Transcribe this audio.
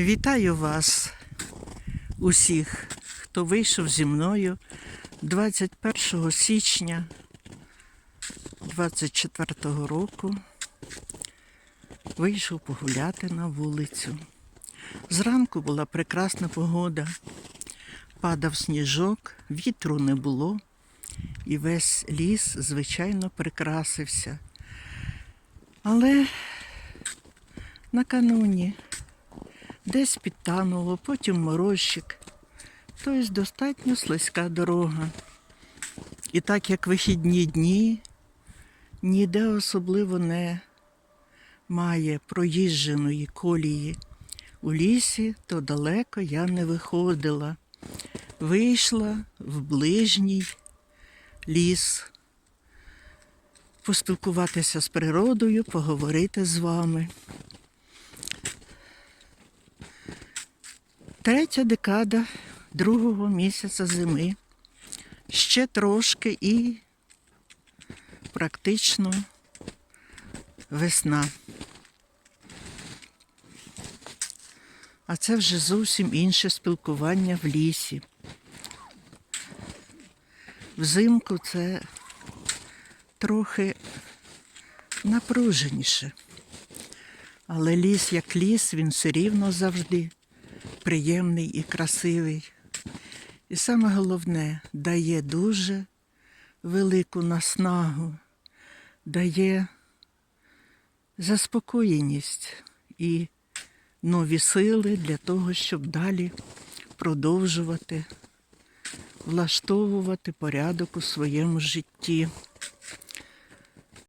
Вітаю вас усіх, хто вийшов зі мною 21 січня 24 року. Вийшов погуляти на вулицю. Зранку була прекрасна погода, падав сніжок, вітру не було, і весь ліс, звичайно, прикрасився. Але накануні десь підтануло, потім морозчик. Тобто достатньо слизька дорога. І так як вихідні дні ніде особливо не має проїждженої колії у лісі, то далеко я не виходила. Вийшла в ближній ліс, поспілкуватися з природою, поговорити з вами. Третя декада другого місяця зими. Ще трошки і практично весна. А це вже зовсім інше спілкування в лісі. Взимку це трохи напруженіше. Але ліс як ліс, він все рівно завжди приємний і красивий. І саме головне, дає дуже велику наснагу, дає заспокоєність і нові сили для того, щоб далі продовжувати влаштовувати порядок у своєму житті.